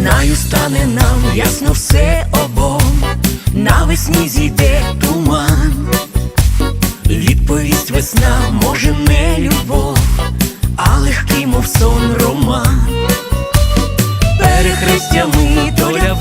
Знаю стане нам ясно все обом, навесні зійде туман. Відповість весна, може, не любов, а легкий, мов сон роман. Перехрестями доля